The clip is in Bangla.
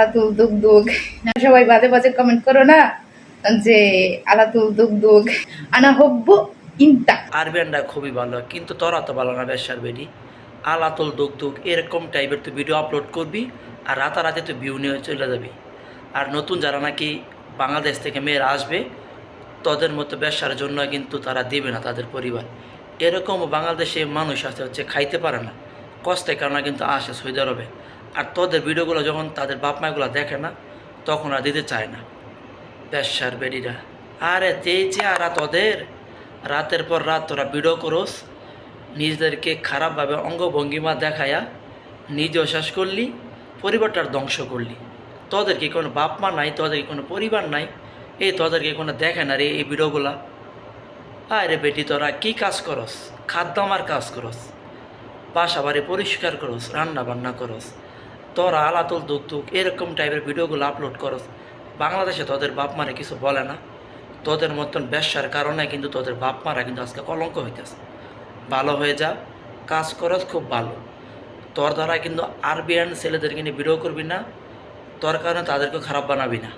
আলাতুল দুগ দুগ। সবাই বাজে বাজে কমেন্ট করো না, যে আলাতুল দুগ দুগ। আনা হব্বু ইনতা। আরবিয়ানরা খুবই ভালো, কিন্তু তোরা তো ভালো না ব্যবসার বেডি আলাতল দুক দুক এরকম টাইপের তুই ভিডিও আপলোড করবি আর রাতারাতি তুই ভিউ নিয়ে চলে যাবি। আর নতুন যারা নাকি বাংলাদেশ থেকে মেয়েরা আসবে, তাদের মতো ব্যবসার জন্য কিন্তু তারা দেবে না তাদের পরিবার। এরকম বাংলাদেশে মানুষ আছে হচ্ছে খাইতে পারে না। কষ্টের কারণে কিন্তু আসে সৌদি আরবে। আর তোদের ভিডিওগুলো যখন তাদের বাপ মাগুলো দেখে না, তখন আর দিতে চায় না। ব্যবসার বেডিরা আরে যে আর তোদের রাতের পর রাত তোরা ভিডিও করোস, নিজেদেরকে খারাপভাবে অঙ্গভঙ্গিমা দেখায়া নিজেও শেষ করলি, পরিবারটার ধ্বংস করলি। তোদের কি কোনো বাপ মা নাই? তোদের কি কোনো পরিবার নাই? এই তোদেরকে কোনো দেখে না রে এই ভিডিওগুলা? আরে বেটি, তোরা কি কাজ করস? খাদ্য আমার কাজ করস। বাসা বাড়ি পরিষ্কার করস রান্না বান্না করস। তোরা আলাতুল দুক দুক এরকম টাইপের ভিডিওগুলো আপলোড করস। বাংলাদেশে তোদের বাপ মারে কিছু বলে না। তোদের মতন ব্যবসার কারণে কিন্তু তোদের বাপ মারা কিন্তু আজকে কলঙ্ক হইতেছে। ভালো হয়ে যা, কাজ করস খুব ভালো। তোর দ্বারা কিন্তু আরবিয়ান ছেলেদেরকে নিয়ে ভিডিও করবি না, তোর কারণে তাদেরকে খারাপ বানাবি না।